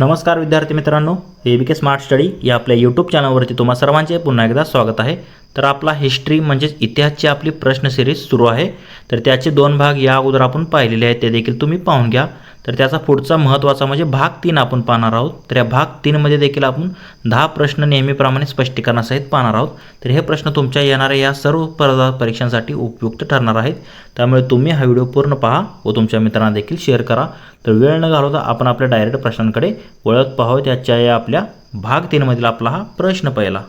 नमस्कार विद्यार्थी मित्रांनो ए बी के स्मार्ट स्टडी या आपल्या यूट्यूब चॅनलवरती तुम्हा सर्वांचे पुन्हा एकदा स्वागत आहे. तर आपला हिस्ट्री म्हणजेच इतिहासची आपली प्रश्न सिरीज सुरू आहे. तर त्याचे दोन भाग या अगोदर आपण पाहिलेले आहेत ते देखील तुम्ही पाहून घ्या. तर त्याचा पुढचा महत्त्वाचा म्हणजे भाग तीन आपण पाहणार आहोत. तर या भाग तीनमध्ये देखील आपण दहा प्रश्न नेहमीप्रमाणे स्पष्टीकरणासहित पाहणार आहोत. तर हे प्रश्न तुमच्या येणाऱ्या या सर्व स्पर्धा परीक्षांसाठी उपयुक्त ठरणार आहेत. त्यामुळे तुम्ही हा व्हिडिओ पूर्ण पहा व तुमच्या मित्रांना देखील शेअर करा. तर वेळ न घालवता आपण आपल्या डायरेक्ट प्रश्नांकडे वळत पाहावं त्याच्या या आपल्या भाग तीनमधील आपला हा प्रश्न पहिला.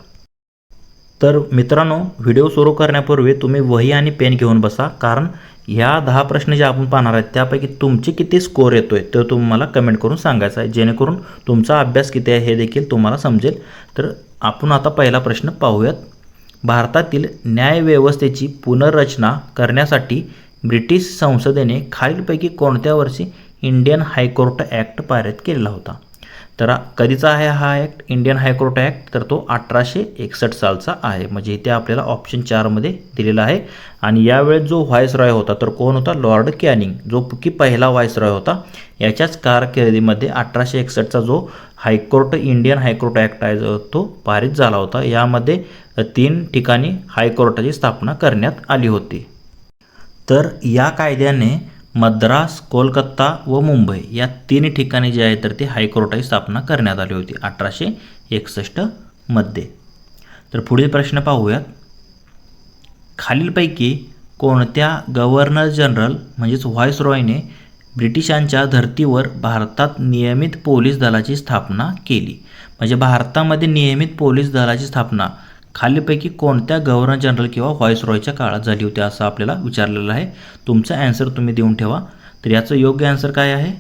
तर मित्रांनो व्हिडिओ सुरू करण्यापूर्वी तुम्ही वही आणि पेन घेऊन बसा कारण ह्या दहा प्रश्न जे आपण पाहणार आहेत त्यापैकी तुमचे किती स्कोअर येतो आहे तो तुम्हाला कमेंट करून सांगायचं आहे. जेणेकरून तुमचा अभ्यास किती आहे हे देखील तुम्हाला समजेल. तर आपण आता पहिला प्रश्न पाहूयात. भारतातील न्यायव्यवस्थेची पुनर्रचना करण्यासाठी ब्रिटिश संसदेने खालीलपैकी कोणत्या वर्षी इंडियन हायकोर्ट ॲक्ट पारित केलेला होता? तर कधीचा आहे हा ॲक्ट इंडियन हायकोर्ट ॲक्ट तर तो अठराशे एकसष्ट सालचा आहे. म्हणजे इथे आपल्याला ऑप्शन चारमध्ये दिलेला आहे. आणि यावेळेस जो व्हाईसरॉय होता तर कोण होता? लॉर्ड कॅनिंग जो की पहिला व्हाईसरॉय होता याच्याच कारकिर्दीमध्ये अठराशे एकसष्टचा जो हायकोर्ट इंडियन हायकोर्ट ॲक्ट आहे जो तो पारित झाला होता. यामध्ये तीन ठिकाणी हायकोर्टाची स्थापना करण्यात आली होती. तर या कायद्याने मद्रास कोलकाता व मुंबई या तीन ठिकाणी जे आहे तर ते हायकोर्टाची स्थापना करण्यात आली होती अठराशे एकसष्टमध्ये तर पुढील प्रश्न पाहूयात. खालीलपैकी कोणत्या गव्हर्नर जनरल म्हणजेच व्हाईसरॉयने ब्रिटिशांच्या धर्तीवर भारतात नियमित पोलीस दलाची स्थापना केली? म्हणजे भारतामध्ये नियमित पोलीस दलाची स्थापना खालीपैकी कोणत्या गव्हर्नर जनरल किंवा व्हाईसरॉयच्या काळात झाली होती असं आपल्याला विचारलेलं आहे. तुमचा ॲन्सर तुम्ही देऊन ठेवा. तर याचं योग्य ॲन्सर काय आहे?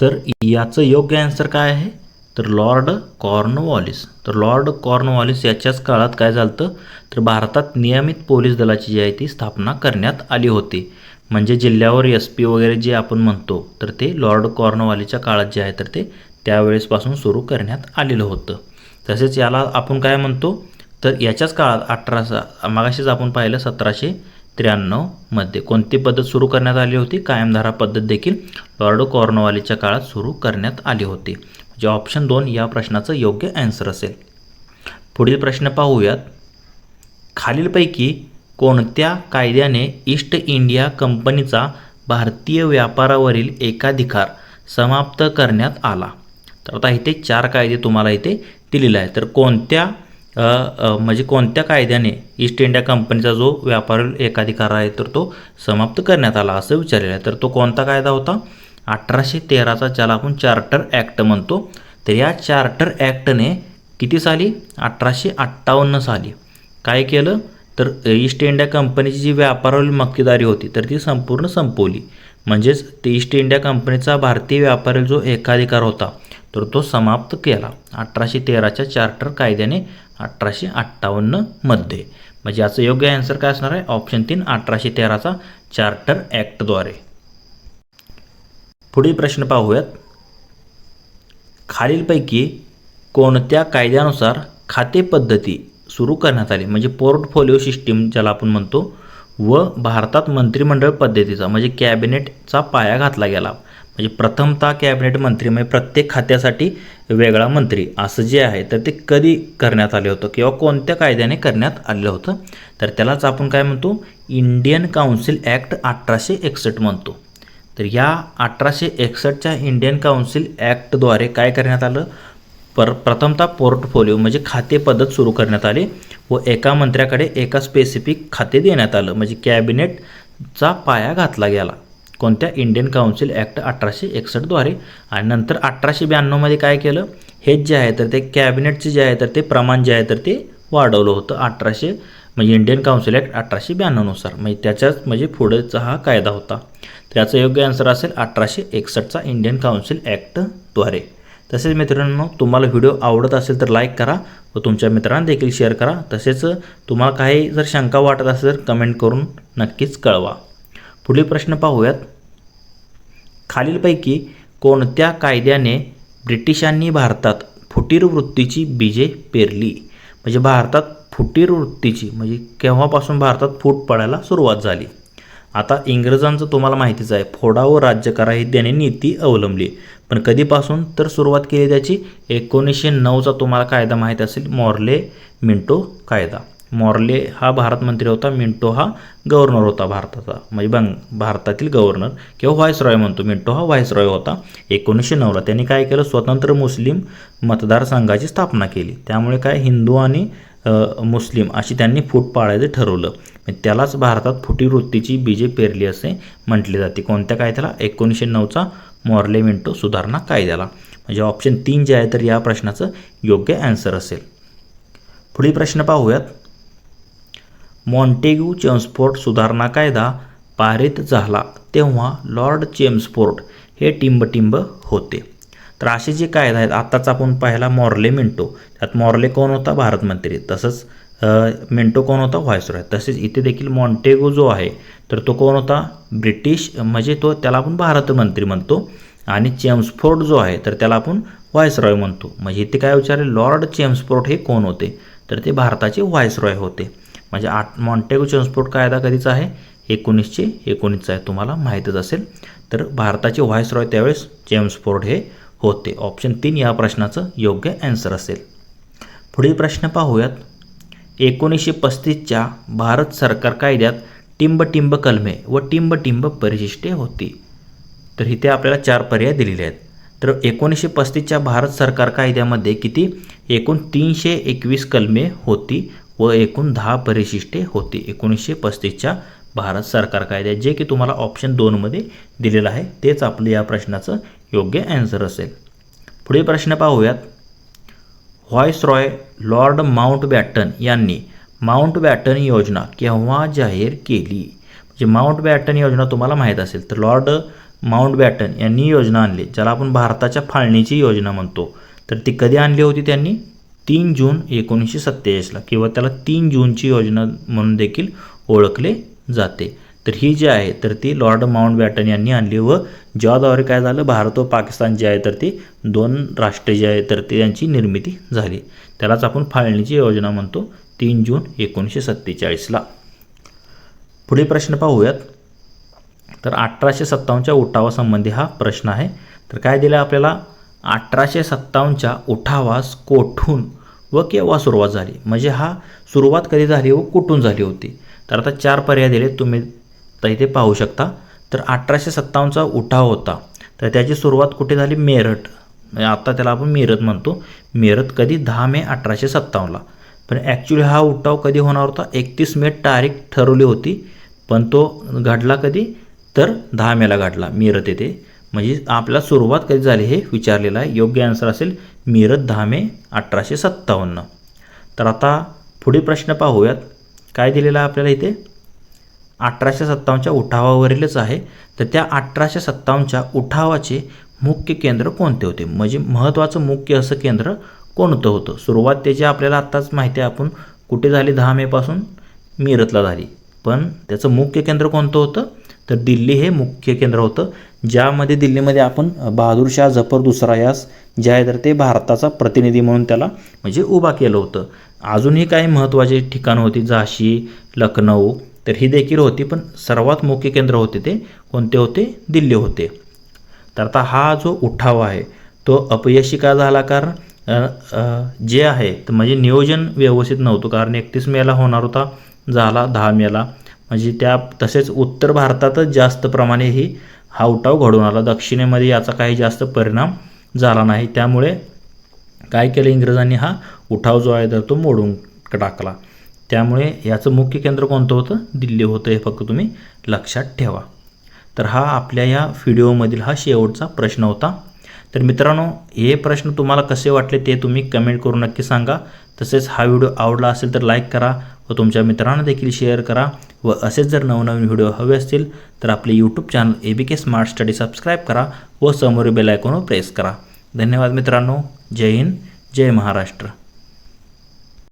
तर याचं योग्य ॲन्सर काय आहे? तर लॉर्ड कॉर्नवॉलिस. तर लॉर्ड कॉर्नवॉलिस याच्याच काळात काय झालं तर भारतात नियमित पोलीस दलाची जी आहे ती स्थापना करण्यात आली होती. म्हणजे जिल्ह्यावर एस पी वगैरे जे आपण म्हणतो तर ते लॉर्ड कॉर्नवॉलिसच्या काळात जे आहे तर ते त्यावेळेसपासून सुरू करण्यात आलेलं होतं. तसेच याला आपण काय म्हणतो? तर याच्याच काळात अठराशे मागाशीच आपण पाहिलं सतराशे त्र्याण्णवमध्ये कोणती पद्धत सुरू करण्यात आली होती? कायमधारा पद्धत देखील लॉर्ड कॉर्नवालीच्या काळात सुरू करण्यात आली होती. म्हणजे ऑप्शन दोन या प्रश्नाचं योग्य ॲन्सर असेल. पुढील प्रश्न पाहूयात. खालीलपैकी कोणत्या कायद्याने ईस्ट इंडिया कंपनीचा भारतीय व्यापारावरील एकाधिकार समाप्त करण्यात आला? तर आता इथे चार कायदे तुम्हाला इथे दिलेले आहे तर कोणत्या म्हणजे कोणत्या कायद्याने ईस्ट इंडिया कंपनीचा जो व्यापार एकाधिकार आहे तर तो समाप्त करण्यात आला असं विचारलेलं आहे. तर तो कोणता कायदा होता? अठराशे तेराचा ज्याला आपण चार्टर ॲक्ट म्हणतो. तर या चार्टर ॲक्टने किती साली? अठराशे अठ्ठावन्न साली. काय केलं? तर ईस्ट इंडिया कंपनीची जी व्यापारावरील मक्तेदारी होती तर ती संपूर्ण संपवली. म्हणजेच ईस्ट इंडिया कंपनीचा भारतीय व्यापारी जो एकाधिकार होता तर तो समाप्त केला. अठराशे तेराच्या चार्टर कायद्याने अठराशे अठ्ठावन्नमध्ये म्हणजे याचं योग्य आन्सर काय असणार आहे? ऑप्शन तीन अठराशे तेराचा चार्टर ॲक्टद्वारे पुढील प्रश्न पाहूयात. खालीलपैकी कोणत्या कायद्यानुसार खाते पद्धती सुरू करण्यात आली? म्हणजे पोर्टफोलिओ सिस्टीम ज्याला आपण म्हणतो व भारतात मंत्रिमंडळ पद्धतीचा म्हणजे कॅबिनेटचा पाया घातला गेला. म्हणजे प्रथमतः कॅबिनेट मंत्री म्हणजे प्रत्येक खात्यासाठी वेगळा मंत्री असं जे आहे तर ते कधी करण्यात आले होतं किंवा कोणत्या कायद्याने करण्यात आलेलं होतं? तर त्यालाच आपण काय म्हणतो? इंडियन काउन्सिल ॲक्ट अठराशे एकसष्ट म्हणतो. तर या अठराशे एकसष्टच्या इंडियन काउन्सिल ॲक्टद्वारे काय करण्यात आलं? पर प्रथमतः पोर्टफोलिओ म्हणजे खाते पद्धत सुरू करण्यात आली व एका मंत्र्याकडे एका स्पेसिफिक खाते देण्यात आलं. म्हणजे कॅबिनेटचा पाया घातला गेला. कोणत्या इंडियन काउन्सिल ॲक्ट अठराशे एकसष्टद्वारे आणि नंतर अठराशे ब्याण्णवमध्ये काय केलं? हेच जे आहे तर ते कॅबिनेटचे जे आहे तर ते प्रमाण जे आहे तर ते वाढवलं होतं. अठराशे म्हणजे इंडियन काउन्सिल ॲक्ट अठराशे ब्याण्णवनुसार म्हणजे त्याच्याच म्हणजे पुढेचा हा कायदा होता. तर याचं योग्य आन्सर असेल अठराशे एकसष्टचा इंडियन काउन्सिल ॲक्टद्वारे तसेच मित्रांनो तुम्हाला व्हिडिओ आवडत असेल तर लाईक करा व तुमच्या मित्रांना देखील शेअर करा. तसेच तुम्हाला काही जर शंका वाटत असेल तर कमेंट करून नक्कीच कळवा. पुढील प्रश्न पाहूयात. खालीलपैकी कोणत्या कायद्याने ब्रिटिशांनी भारतात फुटीर वृत्तीची बीजे पेरली? म्हणजे भारतात फुटीर वृत्तीची म्हणजे केव्हापासून भारतात फूट पडायला सुरुवात झाली? आता इंग्रजांचं तुम्हाला माहितीच आहे फोडा व राज्य करा ही त्याने नीती अवलंबली. पण कधीपासून तर सुरुवात केली त्याची? एकोणीसशे नऊचा तुम्हाला कायदा माहीत असेल मॉर्ले मिंटो कायदा. मॉर्ले हा भारतमंत्री होता मिंटो हा गव्हर्नर होता भारताचा. म्हणजे बंग भारतातील गव्हर्नर. किंवा व्हायसरॉय म्हणतो? मिंटो हा व्हायसरॉय होता. एकोणीसशे नऊला त्यांनी काय केलं? स्वतंत्र मुस्लिम मतदारसंघाची स्थापना केली. त्यामुळे काय? हिंदू आणि मुस्लिम अशी त्यांनी फूट पाळायचं ठरवलं. म्हणजे त्यालाच भारतात फुटीवृत्तीची बीजे पेरली असे म्हटले जाते. कोणत्या कायद्याला? एकोणीसशे नऊचा मॉर्ले मिंटो सुधारणा कायद्याला. म्हणजे ऑप्शन तीन जे आहे तर या प्रश्नाचं योग्य ॲन्सर असेल. पुढील प्रश्न पाहूयात. मॉन्टेग्यू चेम्सफोर्ड सुधारणा कायदा पारित झाला तेव्हा लॉर्ड चेम्सफोर्ड हे टिंबटिंब होते. तर असे जे कायदा आहेत आत्ताच आपण पाहिला मॉर्ले मिंटो. त्यात मॉर्ले कोण होता? भारतमंत्री तसंच मिंटो कोण होता? व्हायसरॉय. तसेच इथे देखील मॉन्टेगो जो आहे तर तो कोण होता? ब्रिटिश म्हणजे तो त्याला आपण भारतमंत्री म्हणतो. आणि चेम्सफोर्ड जो आहे तर त्याला आपण व्हायसरॉय म्हणतो. म्हणजे इथे काय विचारले? लॉर्ड चेम्सफोर्ड हे कोण होते? तर ते भारताचे व्हायसरॉय होते. म्हणजे आठ मॉन्टेगो चेम्सफोर्ड कायदा कधीचा आहे? एकोणीसशे एकोणीसचा आहे. तुम्हाला माहीतच असेल. तर भारताचे व्हायसरॉय त्यावेळेस चेम्सफोर्ड हे होते. ऑप्शन तीन या प्रश्नाचं योग्य ॲन्सर असेल. पुढील प्रश्न पाहूयात. एकोणीसशे पस्तीसच्या भारत सरकार कायद्यात टिंबटिंब कलमे व टिंबटिंब परिशिष्टे होती. तर इथे आपल्याला चार पर्याय दिलेले आहेत. तर एकोणीसशे पस्तीसच्या भारत सरकार कायद्यामध्ये किती? एकूण तीनशे एकवीस कलमे होती. व एकूण दहा परिशिष्टे होती. एकोणीसशे पस्तीसच्या भारत सरकार कायद्यात जे की तुम्हाला ऑप्शन दोनमध्ये दिलेलं आहे तेच आपलं या प्रश्नाचं योग्य ॲन्सर असेल. पुढील प्रश्न पाहूयात. व्हॉइसरॉय लॉर्ड माउंट बॅटन यांनी माउंट बॅटन योजना केव्हा जाहीर केली? म्हणजे माउंट बॅटन योजना तुम्हाला माहीत असेल तर लॉर्ड माउंट बॅटन यांनी योजना आणली. ज्याला आपण भारताच्या फाळणीची योजना म्हणतो. तर ती कधी आणली होती त्यांनी? तीन जून एकोणीसशे सत्तेचाळीसला किंवा त्याला तीन जूनची योजना म्हणून देखील ओळखले जाते. तर ही जी आहे तर ती लॉर्ड माउंट बॅटन यांनी आणली व ज्याद्वारे काय झालं? भारत व पाकिस्तान जे आहे तर ती दोन राष्ट्र जे आहे तर ते यांची निर्मिती झाली. त्यालाच आपण फाळणीची योजना म्हणतो तीन जून एकोणीसशे सत्तेचाळीसला. पुढे प्रश्न पाहूयात. तर अठराशे सत्तावन्नच्या उठावासंबंधी हा प्रश्न आहे. तर काय दिलं आपल्याला? अठराशे सत्तावन्नच्या उठावास कोठून व केव्हा सुरुवात झाली? म्हणजे हा सुरुवात कधी झाली व कुठून झाली होती? तर आता चार पर्याय दिले तुम्ही तर इथे पाहू शकता. तर अठराशे सत्तावन्नचा उठाव होता. तर त्याची सुरुवात कुठे झाली? मेरठ. म्हणजे आता त्याला आपण मेरठ म्हणतो. मेरठ कधी? दहा मे अठराशे सत्तावन्नला. पण ॲक्च्युली हा उठाव कधी होणार होता? एकतीस मे तारीख ठरवली होती. पण तो घडला कधी? तर दहा मेला घडला मेरठ येथे. म्हणजे आपल्याला सुरुवात कधी झाली हे विचारलेलं आहे योग्य आन्सर असेल मिरत दहा मे अठराशे सत्तावन्न. तर आता पुढील प्रश्न पाहूयात. काय दिलेलं आहे आपल्याला इथे? अठराशे सत्तावन्नच्या उठावावरीलच आहे. तर त्या अठराशे सत्तावन्नच्या उठावाचे मुख्य केंद्र कोणते होते? म्हणजे महत्त्वाचं मुख्य असं केंद्र कोणतं होतं? सुरुवात त्याची आपल्याला आत्ताच माहिती आहे. आपण कुठे झाली? दहा मेपासून मिरतला झाली. पण त्याचं मुख्य केंद्र कोणतं होतं? तर दिल्ली हे मुख्य केंद्र होतं. ज्यामध्ये दिल्लीमध्ये आपण बहादूरशाह झफर जफर दुसरा यास जे आहे तर ते भारताचा प्रतिनिधी म्हणून त्याला म्हणजे उभा केलं होतं. अजूनही काही महत्त्वाचे ठिकाणं होती झाशी लखनौ तर ही देखील होती पण सर्वात मुख्य केंद्र होते ते कोणते होते? दिल्ली होते. तर आता हा जो उठाव आहे तो अपयशी का झाला? कारण जे आहे तर म्हणजे नियोजन व्यवस्थित नव्हतं कारण एकतीस मेला होणार होता झाला दहा मेला. म्हणजे त्या तसेच उत्तर भारतातच जास्त प्रमाणे ही हा उठाव घडून आला. दक्षिणेमध्ये याचा काही जास्त परिणाम झाला नाही. त्यामुळे काय केलं? इंग्रजांनी हा उठाव जो आहे तर तो मोडून टाकला. त्यामुळे याचं मुख्य केंद्र कोणतं होतं? दिल्ली होतं. हे फक्त तुम्ही लक्षात ठेवा. तर हा आपल्या या व्हिडिओमधील हा शेवटचा प्रश्न होता. तर मित्रांनो हे प्रश्न तुम्हाला कसे वाटले ते तुम्ही कमेंट करून नक्की सांगा. तसेच हा व्हिडिओ आवडला असेल तर लाईक करा. व तुमच्या मित्रांना देखील शेअर करा व असेच जर नवनवीन व्हिडिओ हवे असतील तर आपले YouTube channel A B K smart study subscribe करा व समोर बेल आयकॉनवर प्रेस करा. धन्यवाद मित्रांनो. जय हिंद. जय महाराष्ट्र.